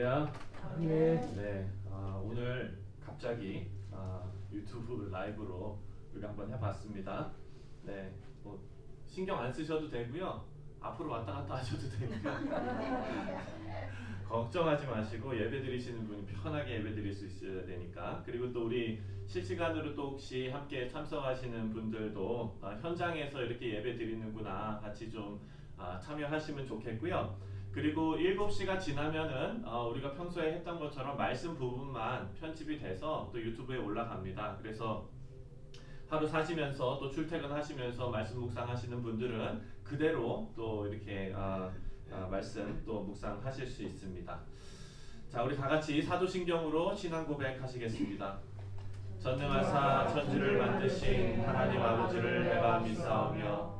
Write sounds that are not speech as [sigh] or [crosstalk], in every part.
할렐루야. 네. 네, 아, 오늘 갑자기 아, 유튜브 라이브로 우리가 한번 해봤습니다. 네, 뭐 신경 안 쓰셔도 되고요. 앞으로 왔다 갔다 하셔도 되고요. [laughs] 걱정하지 마시고 예배 드리시는 분이 편하게 예배 드릴 수 있어야 되니까 그리고 또 우리 실시간으로 또 혹시 함께 참석하시는 분들도 아, 현장에서 이렇게 예배 드리는구나 같이 좀 아, 참여하시면 좋겠고요. 그리고 7시가 지나면은 어, 우리가 평소에 했던 것처럼 말씀 부분만 편집이 돼서 또 유튜브에 올라갑니다. 그래서 하루 사시면서 또 출퇴근하시면서 말씀 묵상하시는 분들은 그대로 또 이렇게 아, 아, 말씀 또 묵상하실 수 있습니다. 자, 우리 다 같이 사도신경으로 신앙 고백하시겠습니다. 전능하사 천지를 만드신 하나님 아버지를 내가 믿사오며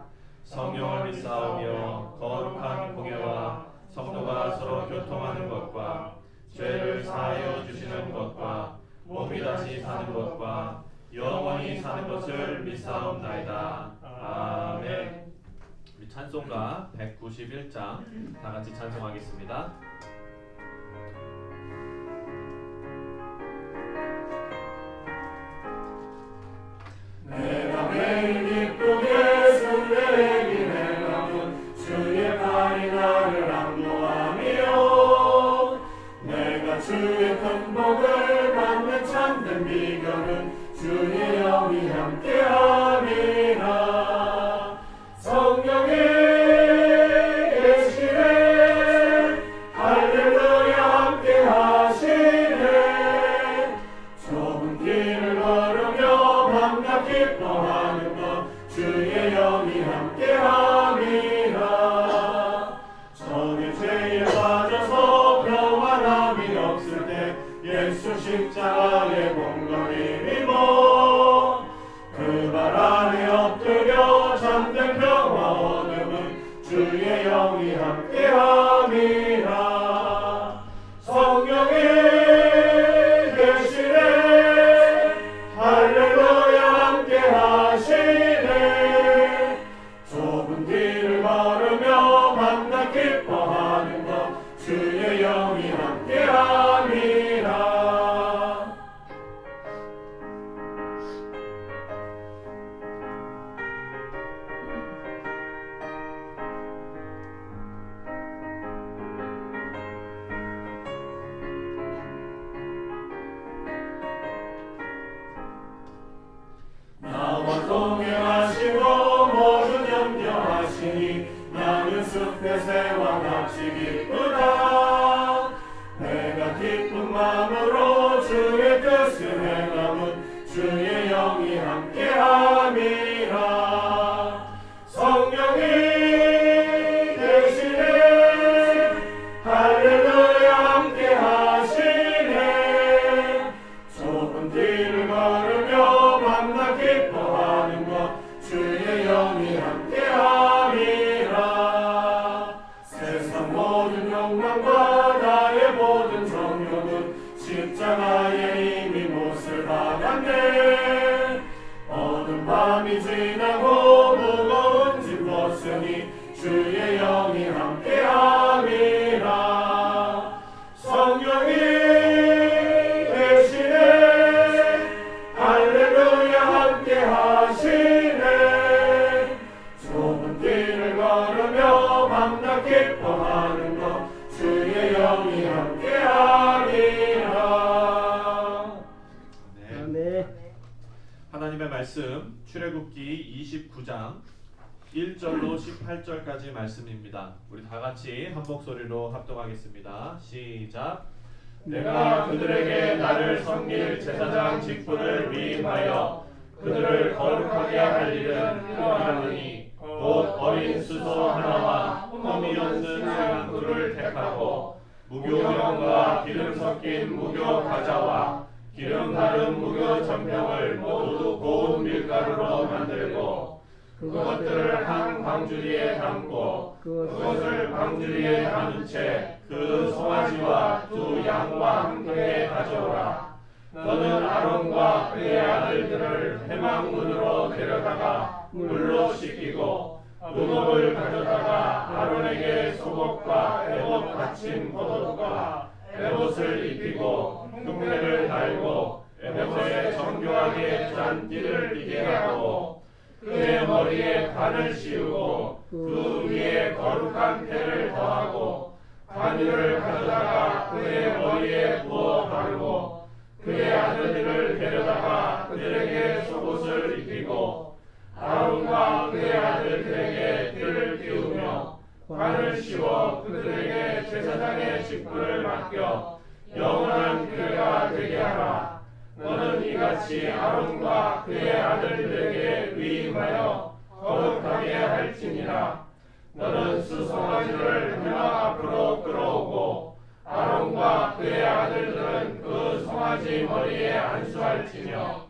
성령을 믿사오며 거룩한 공예와 성도가 서로 교통하는 것과 죄를 사하여 주시는 것과 몸이 다시 사는 것과 영원히 사는 것을 믿사옵나이다. 아멘. 찬송가 191장 다 같이 찬송하겠습니다. 주 1절로 18절까지 말씀입니다. 우리 다 같이 한 목소리로 합동하겠습니다. 시작. 내가 그들에게 나를 섬길 제사장 직분을 위임하여 그들을 거룩하게 할 일은 이러하니 곧 어린 수소 하나와 흠이 없는 생강두를 택하고 무교병과 기름 섞인 무교 과자와 기름 바른 무교 전병을 모두 고운 밀가루로 만들고 그것들을 한 광주리에 담고 그것을 광주리에 담은 채 그 송아지와 두 양과 함께 가져오라. 너는 아론과 그의 아들들을 해망문으로 데려다가 물로 씻기고 의복을 가져다가 아론에게 속옷과 에봇 받침 겉옷과 에봇 사장의 직분을 맡겨 영원한 교회가 되게 하라. 너는 이같이 아론과 그의 아들들에게 위임하여 거룩하게 할지니라. 너는 수송아지를 해마 앞으로 끌어오고 아론과 그의 아들들은 그 송아지 머리에 안수할지며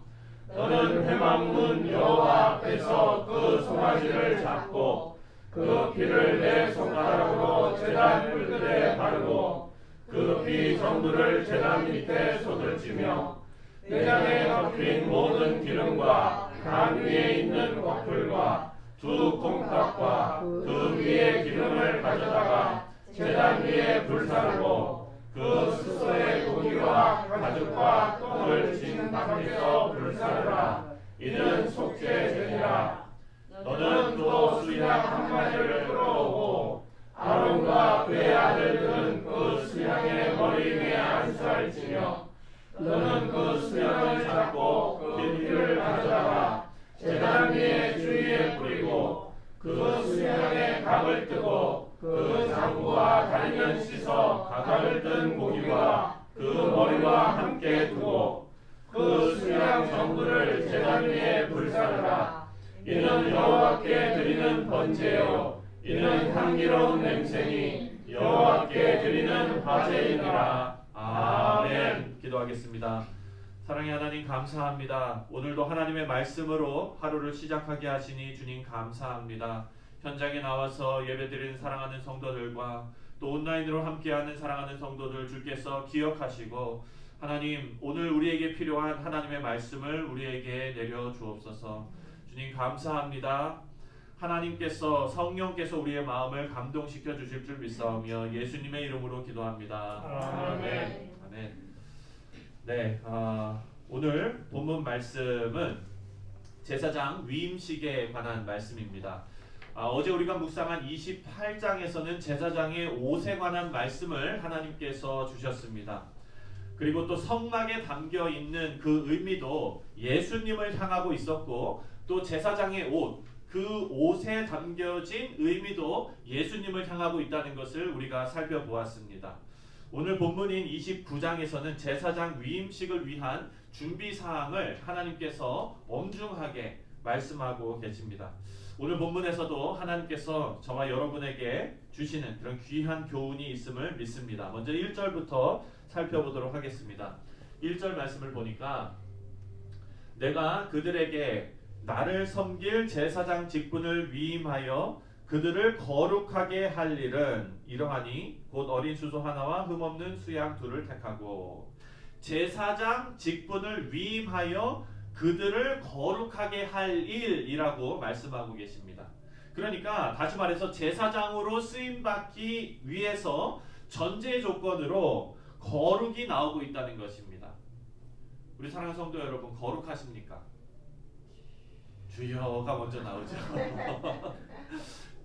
너는 해망문 여호와 앞에서 그 송아지를 잡고 그 피를 내 손가락으로 제단 뿔들에 바르고 그 피 전부를 제단 밑에 쏟을지며 내장에 덮인 모든 기름과 간 위에 있는 거풀과 두 콩팥과 그 위에 기름을 가져다가 제단 위에 불사르고 그 수소의 고기와 가죽과 똥을 진 밖에서 불사르라. 이는 속죄제니라 너는 또 수양 한 마리를 끌어오고 아론과 그의 아들들은 그 수양의 머리 위에 안수할지며 너는 그 수양을 잡고 그 피를 가져다가 제단 위에 하나님 감사합니다. 오늘도 하나님의 말씀으로 하루를 시작하게 하시니 주님 감사합니다. 현장에 나와서 예배드리는 사랑하는 성도들과 또 온라인으로 함께하는 사랑하는 성도들 주께서 기억하시고 하나님 오늘 우리에게 필요한 하나님의 말씀을 우리에게 내려 주옵소서. 주님 감사합니다. 하나님께서 성령께서 우리의 마음을 감동시켜 주실 줄 믿사오며 예수님의 이름으로 기도합니다. 아멘. 아멘. 네, 아, 오늘 본문 말씀은 제사장 위임식에 관한 말씀입니다. 아, 어제 우리가 묵상한 28장에서는 제사장의 옷에 관한 말씀을 하나님께서 주셨습니다. 그리고 또 성막에 담겨 있는 그 의미도 예수님을 향하고 있었고 또 제사장의 옷, 그 옷에 담겨진 의미도 예수님을 향하고 있다는 것을 우리가 살펴보았습니다. 오늘 본문인 29장에서는 제사장 위임식을 위한 준비 사항을 하나님께서 엄중하게 말씀하고 계십니다. 오늘 본문에서도 하나님께서 저와 여러분에게 주시는 그런 귀한 교훈이 있음을 믿습니다. 먼저 1절부터 살펴보도록 하겠습니다. 1절 말씀을 보니까 내가 그들에게 나를 섬길 제사장 직분을 위임하여 그들을 거룩하게 할 일은 이러하니 곧 어린 수소 하나와 흠없는 수양 둘을 택하고 제사장 직분을 위임하여 그들을 거룩하게 할 일이라고 말씀하고 계십니다. 그러니까 다시 말해서 제사장으로 쓰임 받기 위해서 전제 조건으로 거룩이 나오고 있다는 것입니다. 우리 사랑하는 성도 여러분 거룩하십니까? 주여가 먼저 나오죠. [laughs]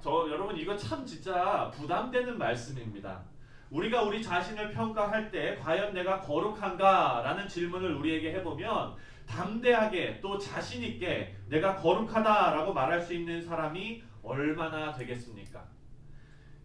저 여러분 이거 참 진짜 부담되는 말씀입니다. 우리가 우리 자신을 평가할 때 과연 내가 거룩한가라는 질문을 우리에게 해보면 담대하게 또 자신 있게 내가 거룩하다라고 말할 수 있는 사람이 얼마나 되겠습니까?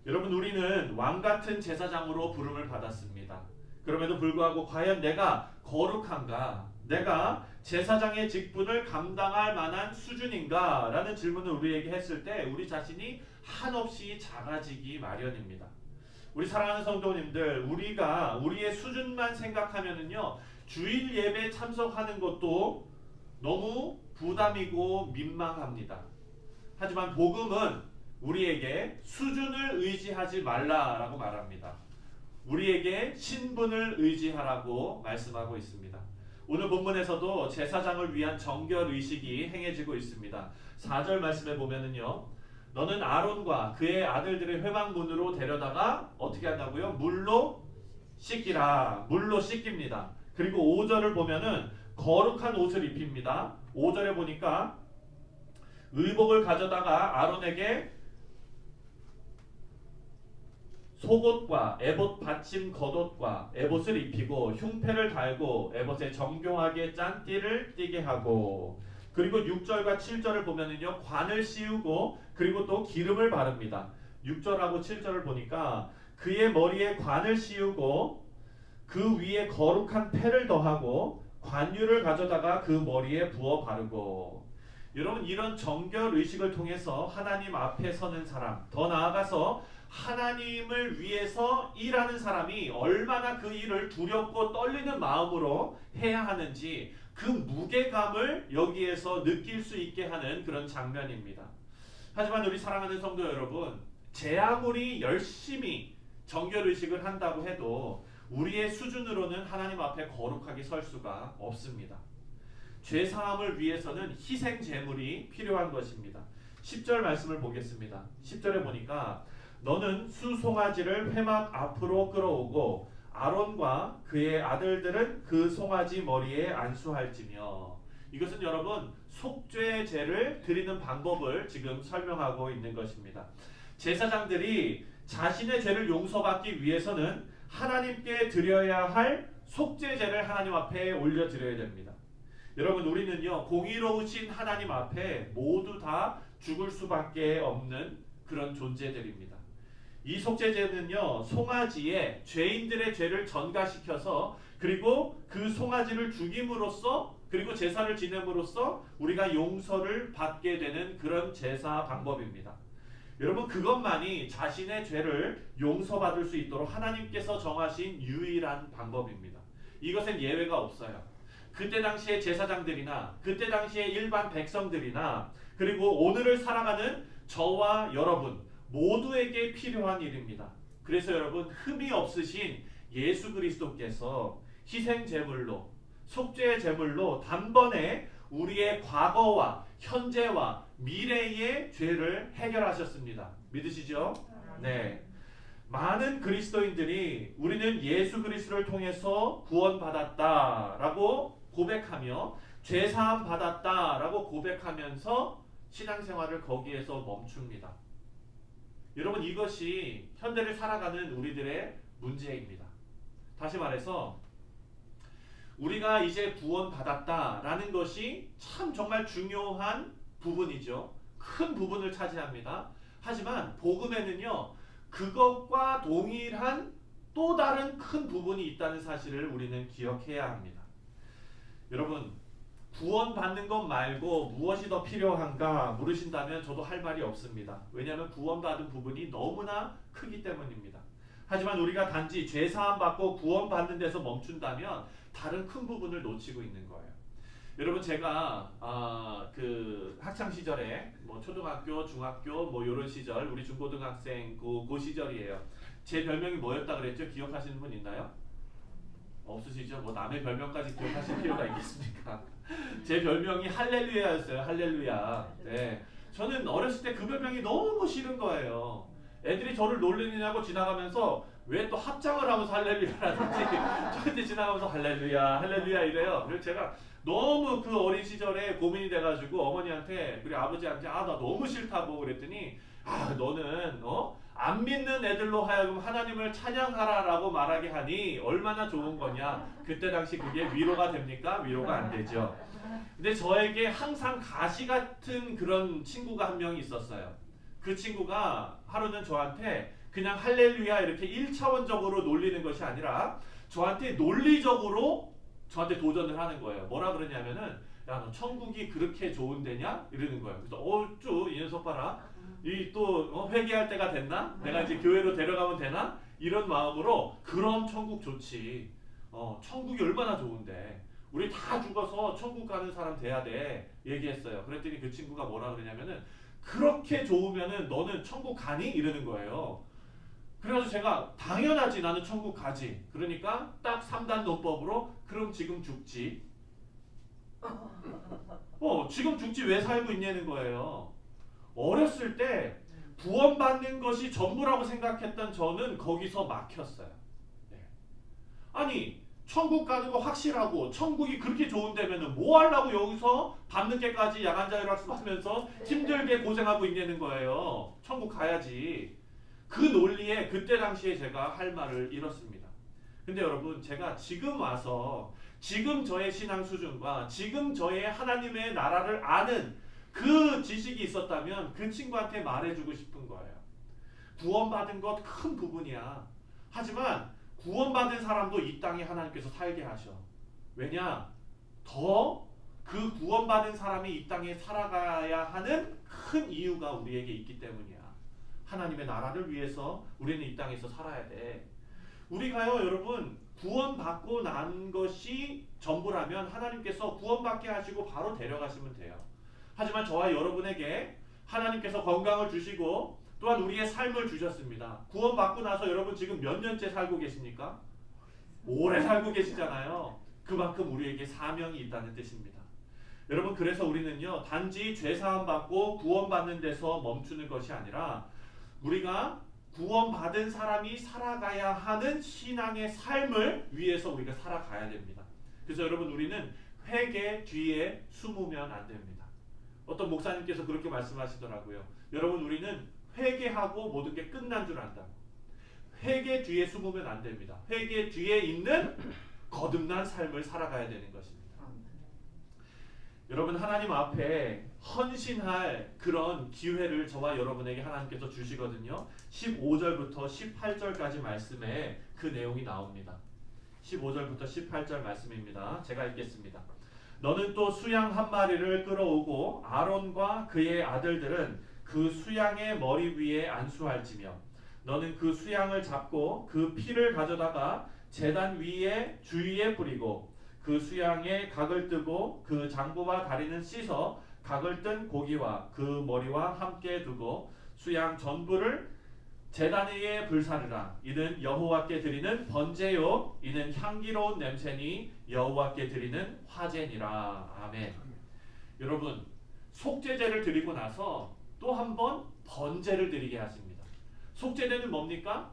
여러분 우리는 왕 같은 제사장으로 부름을 받았습니다. 그럼에도 불구하고 과연 내가 거룩한가? 내가 제사장의 직분을 감당할 만한 수준인가라는 질문을 우리에게 했을 때 우리 자신이 한없이 작아지기 마련입니다. 우리 사랑하는 성도님들, 우리가 우리의 수준만 생각하면은요, 주일 예배 참석하는 것도 너무 부담이고 민망합니다. 하지만 복음은 우리에게 수준을 의지하지 말라라고 말합니다. 우리에게 신분을 의지하라고 말씀하고 있습니다. 오늘 본문에서도 제사장을 위한 정결 의식이 행해지고 있습니다. 4절 말씀에 보면은요. 너는 아론과 그의 아들들의 회막문으로 데려다가 어떻게 한다고요? 물로 씻기라. 물로 씻깁니다. 그리고 5절을 보면은 거룩한 옷을 입힙니다. 5절에 보니까 의복을 가져다가 아론에게 속옷과 에봇 받침 겉옷과 에봇을 입히고 흉패를 달고 에봇에 정교하게 짠 띠를 띠게 하고 그리고 6절과 7절을 보면은요 관을 씌우고 그리고 또 기름을 바릅니다. 6절하고 7절을 보니까 그의 머리에 관을 씌우고 그 위에 거룩한 패를 더하고 관유를 가져다가 그 머리에 부어 바르고 여러분 이런 정결 의식을 통해서 하나님 앞에 서는 사람 더 나아가서 하나님을 위해서 일하는 사람이 얼마나 그 일을 두렵고 떨리는 마음으로 해야 하는지 그 무게감을 여기에서 느낄 수 있게 하는 그런 장면입니다. 하지만 우리 사랑하는 성도 여러분, 제 아무리 열심히 정결 의식을 한다고 해도 우리의 수준으로는 하나님 앞에 거룩하게 설 수가 없습니다. 죄 사함을 위해서는 희생 제물이 필요한 것입니다. 10절 말씀을 보겠습니다. 10절에 보니까 너는 수송아지를 회막 앞으로 끌어오고 아론과 그의 아들들은 그 송아지 머리에 안수할지며 이것은 여러분 속죄제를 드리는 방법을 지금 설명하고 있는 것입니다. 제사장들이 자신의 죄를 용서받기 위해서는 하나님께 드려야 할 속죄제를 하나님 앞에 올려 드려야 됩니다. 여러분 우리는요 공의로우신 하나님 앞에 모두 다 죽을 수밖에 없는 그런 존재들입니다. 이 속죄제는요 송아지에 죄인들의 죄를 전가시켜서 그리고 그 송아지를 죽임으로써 그리고 제사를 지냄으로써 우리가 용서를 받게 되는 그런 제사 방법입니다. 여러분 그것만이 자신의 죄를 용서받을 수 있도록 하나님께서 정하신 유일한 방법입니다. 이것엔 예외가 없어요. 그때 당시의 제사장들이나 그때 당시의 일반 백성들이나 그리고 오늘을 살아가는 저와 여러분 모두에게 필요한 일입니다. 그래서 여러분 흠이 없으신 예수 그리스도께서 희생 제물로 속죄 제물로 단번에 우리의 과거와 현재와 미래의 죄를 해결하셨습니다. 믿으시죠? 네. 많은 그리스도인들이 우리는 예수 그리스도를 통해서 구원받았다라고 고백하며 죄 사함 받았다라고 고백하면서 신앙생활을 거기에서 멈춥니다. 여러분 이것이 현대를 살아가는 우리들의 문제입니다. 다시 말해서 우리가 이제 구원받았다라는 것이 참 정말 중요한 부분이죠. 큰 부분을 차지합니다. 하지만 복음에는요. 그것과 동일한 또 다른 큰 부분이 있다는 사실을 우리는 기억해야 합니다. 여러분 구원받는 것 말고 무엇이 더 필요한가 물으신다면 저도 할 말이 없습니다. 왜냐하면 구원받은 부분이 너무나 크기 때문입니다. 하지만 우리가 단지 죄 사함 받고 구원받는 데서 멈춘다면 다른 큰 부분을 놓치고 있는 거예요. 여러분 제가 아, 그 학창 시절에 뭐 초등학교, 중학교 뭐 이런 시절 우리 중고등학생 그, 그 시절이에요. 제 별명이 뭐였다 그랬죠? 기억하시는 분 있나요? 없으시죠? 뭐 남의 별명까지 기억하실 필요가 있겠습니까? [laughs] 제 별명이 할렐루야였어요. 할렐루야. 네. 저는 어렸을 때 그 별명이 너무 싫은 거예요. 애들이 저를 놀리느냐고 지나가면서 왜 또 합장을 하면서 할렐루야라든지 [laughs] 저한테 지나가면서 할렐루야, 할렐루야 이래요. 그래서 제가 너무 그 어린 시절에 고민이 돼가지고 어머니한테 그리고 아버지한테 아 나 너무 싫다고 그랬더니 아 너는 어? 안 믿는 애들로 하여금 하나님을 찬양하라라고 말하게 하니 얼마나 좋은 거냐. 그때 당시 그게 위로가 됩니까? 위로가 안 되죠. 근데 저에게 항상 가시 같은 그런 친구가 한 명이 있었어요. 그 친구가 하루는 저한테 그냥 할렐루야 이렇게 1차원적으로 놀리는 것이 아니라 저한테 논리적으로 저한테 도전을 하는 거예요. 뭐라 그러냐면은 야 너 천국이 그렇게 좋은 데냐? 이러는 거예요. 그래서 어쭈 이 녀석 봐라. 이또 어, 회개할 때가 됐나? 내가 이제 교회로 데려가면 되나? 이런 마음으로 그럼 천국 좋지. 어, 천국이 얼마나 좋은데. 우리 다 죽어서 천국 가는 사람 돼야 돼. 얘기했어요. 그랬더니 그 친구가 뭐라 그러냐면은 그렇게 좋으면은 너는 천국 가니? 이러는 거예요. 그래가지고 제가 당연하지 나는 천국 가지. 그러니까 딱 3단 논법으로 그럼 지금 죽지. [laughs] 어, 지금 죽지 왜 살고 있냐는 거예요. 어렸을 때 구원받는 것이 전부라고 생각했던 저는 거기서 막혔어요. 네. 아니, 천국 가는 거 확실하고 천국이 그렇게 좋은데면은 뭐 하려고 여기서 밤늦게까지 야간 자율학습하면서 힘들게 고생하고 있냐는 거예요. 천국 가야지. 그 논리에 그때 당시에 제가 할 말을 잃었습니다. 근데 여러분 제가 지금 와서 지금 저의 신앙 수준과 지금 저의 하나님의 나라를 아는 그 지식이 있었다면 그 친구한테 말해주고 싶은 거예요. 구원받은 것 큰 부분이야. 하지만 구원받은 사람도 이 땅에 하나님께서 살게 하셔. 왜냐? 더 그 구원받은 사람이 이 땅에 살아가야 하는 큰 이유가 우리에게 있기 때문이야. 하나님의 나라를 위해서 우리는 이 땅에서 살아야 돼. 우리가요, 여러분, 구원받고 난 것이 전부라면 하나님께서 구원받게 하시고 바로 데려가시면 돼요. 하지만 저와 여러분에게 하나님께서 건강을 주시고 또한 우리의 삶을 주셨습니다. 구원받고 나서 여러분 지금 몇 년째 살고 계십니까? 오래 살고 계시잖아요. 그만큼 우리에게 사명이 있다는 뜻입니다. 여러분 그래서 우리는요 단지 죄 사함 받고 구원 받는 데서 멈추는 것이 아니라 우리가 구원 받은 사람이 살아가야 하는 신앙의 삶을 위해서 우리가 살아가야 됩니다. 그래서 여러분 우리는 회개 뒤에 숨으면 안 됩니다. 어떤 목사님께서 그렇게 말씀하시더라고요. 여러분 우리는 회개하고 모든 게 끝난 줄 안다. 회개 뒤에 숨으면 안 됩니다. 회개 뒤에 있는 거듭난 삶을 살아가야 되는 것입니다. 여러분 하나님 앞에 헌신할 그런 기회를 저와 여러분에게 하나님께서 주시거든요. 15절부터 18절까지 말씀에 그 내용이 나옵니다. 15절부터 18절 말씀입니다. 제가 읽겠습니다. 너는 또 수양 한 마리를 끌어오고 아론과 그의 아들들은 그 수양의 머리 위에 안수할지며 너는 그 수양을 잡고 그 피를 가져다가 제단 위에 주위에 뿌리고 그 수양에 각을 뜨고 그 장부와 다리는 씻어 각을 뜬 고기와 그 머리와 함께 두고 수양 전부를 제단 위에 불사르라 이는 여호와께 드리는 번제요 이는 향기로운 냄새니 여호와께 드리는 화제니라 아멘 여러분 속죄제를 드리고 나서 또 한 번 번제를 드리게 하십니다 속죄제는 뭡니까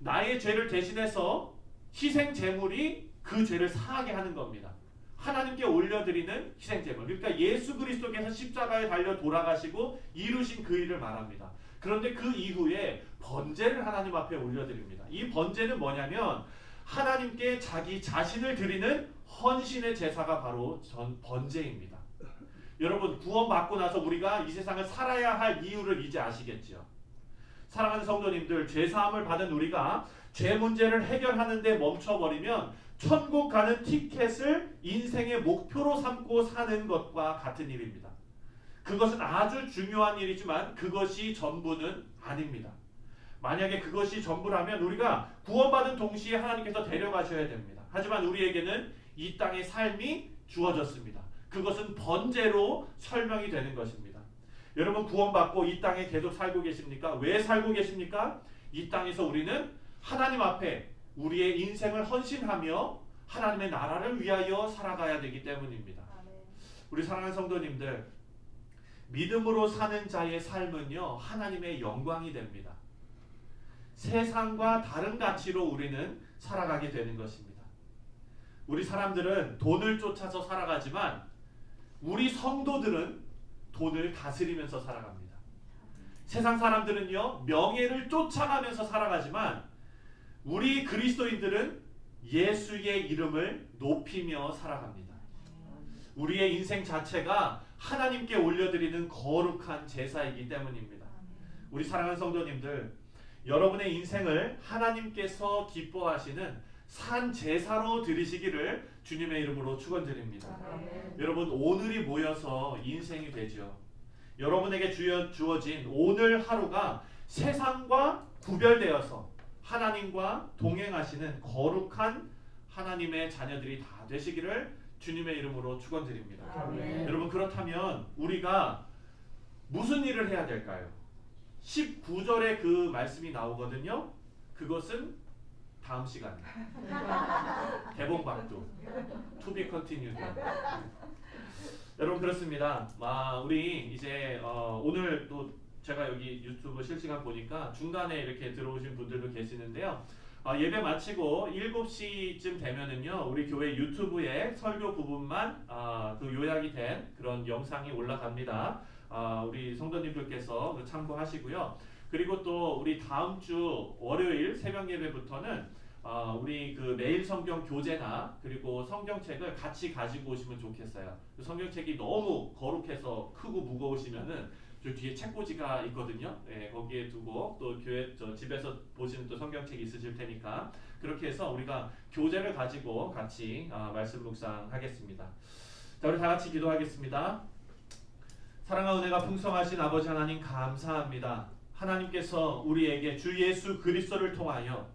나의 죄를 대신해서 희생 제물이 그 죄를 사하게 하는 겁니다. 하나님께 올려드리는 희생 제물. 그러니까 예수 그리스도께서 십자가에 달려 돌아가시고 이루신 그 일을 말합니다. 그런데 그 이후에 번제를 하나님 앞에 올려드립니다. 이 번제는 뭐냐면 하나님께 자기 자신을 드리는 헌신의 제사가 바로 전 번제입니다. 여러분 구원받고 나서 우리가 이 세상을 살아야 할 이유를 이제 아시겠죠? 사랑하는 성도님들 죄 사함을 받은 우리가 죄 문제를 해결하는데 멈춰버리면 천국 가는 티켓을 인생의 목표로 삼고 사는 것과 같은 일입니다. 그것은 아주 중요한 일이지만 그것이 전부는 아닙니다. 만약에 그것이 전부라면 우리가 구원받은 동시에 하나님께서 데려가셔야 됩니다. 하지만 우리에게는 이 땅의 삶이 주어졌습니다. 그것은 번제로 설명이 되는 것입니다. 여러분 구원받고 이 땅에 계속 살고 계십니까? 왜 살고 계십니까? 이 땅에서 우리는 하나님 앞에 우리의 인생을 헌신하며 하나님의 나라를 위하여 살아가야 되기 때문입니다. 우리 사랑하는 성도님들, 믿음으로 사는 자의 삶은요, 하나님의 영광이 됩니다. 세상과 다른 가치로 우리는 살아가게 되는 것입니다. 우리 사람들은 돈을 쫓아서 살아가지만, 우리 성도들은 돈을 다스리면서 살아갑니다. 세상 사람들은요, 명예를 쫓아가면서 살아가지만, 우리 그리스도인들은 예수의 이름을 높이며 살아갑니다. 우리의 인생 자체가 하나님께 올려드리는 거룩한 제사이기 때문입니다. 우리 사랑하는 성도님들, 여러분의 인생을 하나님께서 기뻐하시는 산 제사로 드리시기를 주님의 이름으로 축원드립니다. 여러분 오늘이 모여서 인생이 되죠. 여러분에게 주어, 주어진 오늘 하루가 세상과 구별되어서 하나님과 동행하시는 거룩한 하나님의 자녀들이 다 되시기를 주님의 이름으로 축원드립니다. 여러분 그렇다면 우리가 무슨 일을 해야 될까요? 19절에 그 말씀이 나오거든요. 그것은 다음 시간에 [laughs] 개봉박두 to be continued. 여러분 그렇습니다. 아, 우리 이제 어, 오늘 또 제가 여기 유튜브 실시간 보니까 중간에 이렇게 들어오신 분들도 계시는데요. 어, 예배 마치고 7시쯤 되면은요 우리 교회 유튜브에 설교 부분만 아, 그 요약이 된 그런 영상이 올라갑니다. 아, 우리 성도님들께서 그 참고하시고요. 그리고 또 우리 다음 주 월요일 새벽 예배부터는 아, 우리 그 매일 성경 교재나 그리고 성경책을 같이 가지고 오시면 좋겠어요. 그 성경책이 너무 거룩해서 크고 무거우시면은 저 뒤에 책꽂이가 있거든요. 예, 거기에 두고 또 교회 저 집에서 보시는 또 성경책이 있으실 테니까 그렇게 해서 우리가 교재를 가지고 같이 아, 말씀 묵상하겠습니다. 자, 우리 다 같이 기도하겠습니다. 사랑과 은혜가 풍성하신 아버지 하나님 감사합니다. 하나님께서 우리에게 주 예수 그리스도를 통하여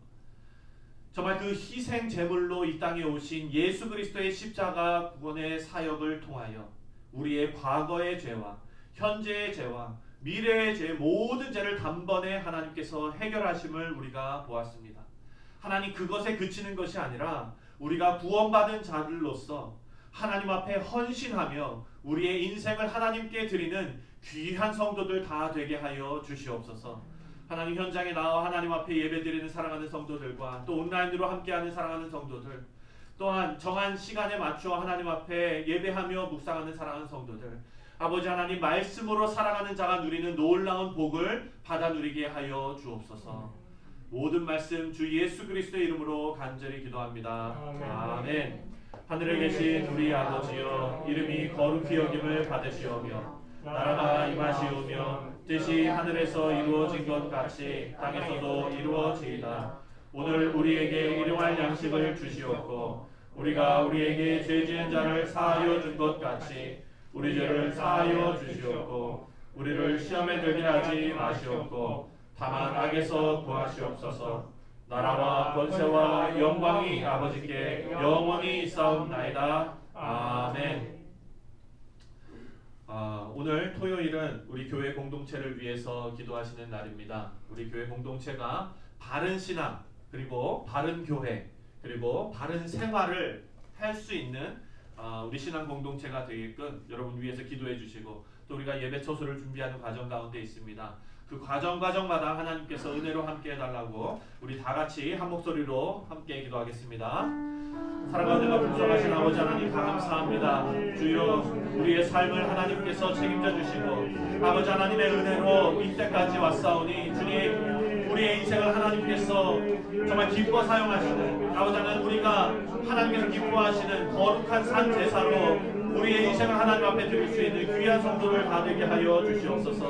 정말 그 희생 제물로 이 땅에 오신 예수 그리스도의 십자가 구원의 사역을 통하여 우리의 과거의 죄와 현재의 죄와 미래의 죄 모든 죄를 단번에 하나님께서 해결하심을 우리가 보았습니다. 하나님 그것에 그치는 것이 아니라 우리가 구원받은 자들로서 하나님 앞에 헌신하며 우리의 인생을 하나님께 드리는 귀한 성도들 다 되게 하여 주시옵소서. 하나님 현장에 나와 하나님 앞에 예배드리는 사랑하는 성도들과 또 온라인으로 함께하는 사랑하는 성도들 또한 정한 시간에 맞추어 하나님 앞에 예배하며 묵상하는 사랑하는 성도들 아버지 하나님 말씀으로 살아가는 자가 누리는 놀라운 복을 받아 누리게 하여 주옵소서. 모든 말씀 주 예수 그리스도의 이름으로 간절히 기도합니다. 아멘. 아멘. 하늘에 계신 우리 아버지여 이름이 거룩히 여김을 받으시오며 나라가 임하시오며 뜻이 하늘에서 이루어진 것 같이 땅에서도 이루어지이다. 오늘 우리에게 일용할 양식을 주시옵고 우리가 우리에게 죄 지은 자를 사하여 준 것 같이 우리 죄를 사하여 주시옵고 우리를 시험에 들게 하지 마시옵고 다만 악에서 구하시옵소서. 나라와 권세와 영광이 아버지께 영원히 있사옵나이다. 아멘. 아, 오늘 토요일은 우리 교회 공동체를 위해서 기도하시는 날입니다. 우리 교회 공동체가 바른 신앙 그리고 바른 교회 그리고 바른 생활을 할 수 있는 아, 우리 신앙 공동체가 되게끔 여러분 위해서 기도해 주시고 또 우리가 예배 처소를 준비하는 과정 가운데 있습니다. 그 과정 과정마다 하나님께서 은혜로 함께 해달라고 우리 다 같이 한 목소리로 함께 기도하겠습니다. 사랑하는 가 풍성하신 아버지 하나님 감사합니다. 주여 우리의 삶을 하나님께서 책임져 주시고 아버지 하나님의 은혜로 이때까지 왔사오니 주님 우리의 인생을 하나님께서 정말 기뻐 사용하시는 하나님 우리가 하나님께서 기뻐하시는 거룩한 산 제사로 우리의 인생을 하나님 앞에 드릴 수 있는 귀한 성도를 다 되게 하여 주시옵소서.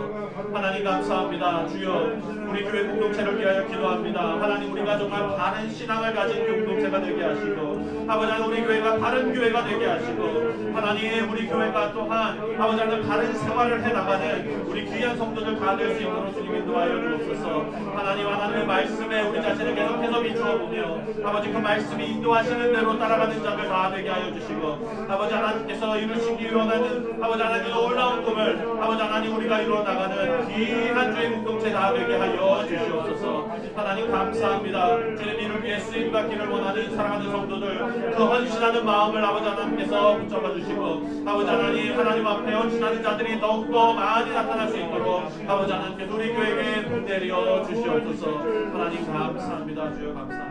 하나님 감사합니다. 주여 우리 교회 공동체를 위하여 기도합니다. 하나님 우리가 정말 바른 신앙을 가진 공동체가 되게 하시고 아버지 하나님 우리 교회가 바른 교회가 되게 하시고 하나님 우리 교회가 또한 아버지 하나님 바른 생활을 해 나가는 우리 귀한 성도들 다 될 수 있도록 주님 인도하여 주옵소서. 하나님 하나님의 말씀에 우리 자신을 계속해서 비추어 보며 아버지 그 말씀이 인도하시는 대로 따라가는 자들 다 되게 하여 주시고 아버지 하나님께서 이루시기 원하는 아버지 하나님 놀라운 꿈을 아버지 하나님 우리가 이루어 나가는 귀한 주의 공동체 다 되게 하여 주시옵소서. 하나님 감사합니다. 주님 이를 위해 쓰임 받기를 원하는 사랑하는 성도들 그 헌신하는 마음을 아버지 하나님께서 붙잡아 주시고 아버지 하나님 하나님 앞에 헌신하는 자들이 더욱더 많이 나타날 수 있도록 아버지 하나님께서 우리 교회에 내려 주시옵소서. 하나님 감사합니다. 주여 감사합니다.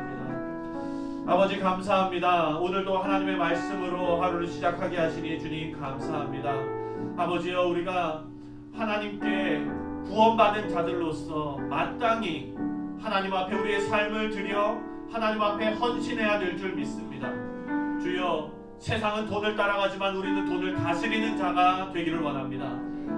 아버지 감사합니다. 오늘도 하나님의 말씀으로 하루를 시작하게 하시니 주님 감사합니다. 아버지여 우리가 하나님께 구원받은 자들로서 마땅히 하나님 앞에 우리의 삶을 드려 하나님 앞에 헌신해야 될 줄 믿습니다. 주여 세상은 돈을 따라가지만 우리는 돈을 다스리는 자가 되기를 원합니다.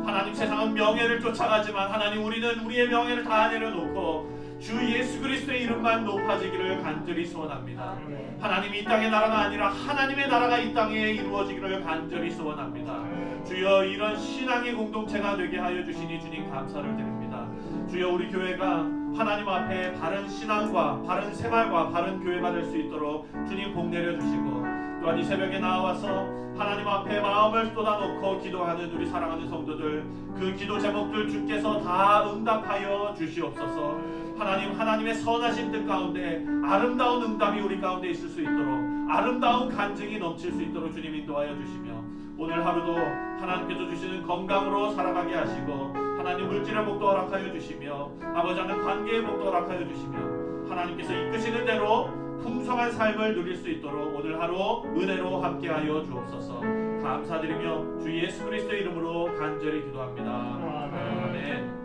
하나님 세상은 명예를 쫓아가지만 하나님 우리는 우리의 명예를 다 내려놓고 주 예수 그리스도의 이름만 높아지기를 간절히 소원합니다. 아멘. 하나님 이 땅의 나라가 아니라 하나님의 나라가 이 땅에 이루어지기를 간절히 소원합니다. 주여 이런 신앙의 공동체가 되게 하여 주시니 주님 감사를 드립니다. 주여 우리 교회가 하나님 앞에 바른 신앙과 바른 생활과 바른 교회가 될 수 있도록 주님 복 내려 주시고 또한 이 새벽에 나와서 하나님 앞에 마음을 쏟아놓고 기도하는 우리 사랑하는 성도들 그 기도 제목들 주께서 다 응답하여 주시옵소서. 하나님 하나님의 선하신 뜻 가운데 아름다운 응답이 우리 가운데 있을 수 있도록 아름다운 간증이 넘칠 수 있도록 주님 인도하여 주시며 오늘 하루도 하나님께서 주시는 건강으로 살아가게 하시고 하나님 물질의 복도 허락하여 주시며 아버지 하나님 관계의 복도 허락하여 주시며 하나님께서 이끄시는 대로 풍성한 삶을 누릴 수 있도록 오늘 하루 은혜로 함께하여 주옵소서 감사드리며 주 예수 그리스도의 이름으로 간절히 기도합니다. 아멘.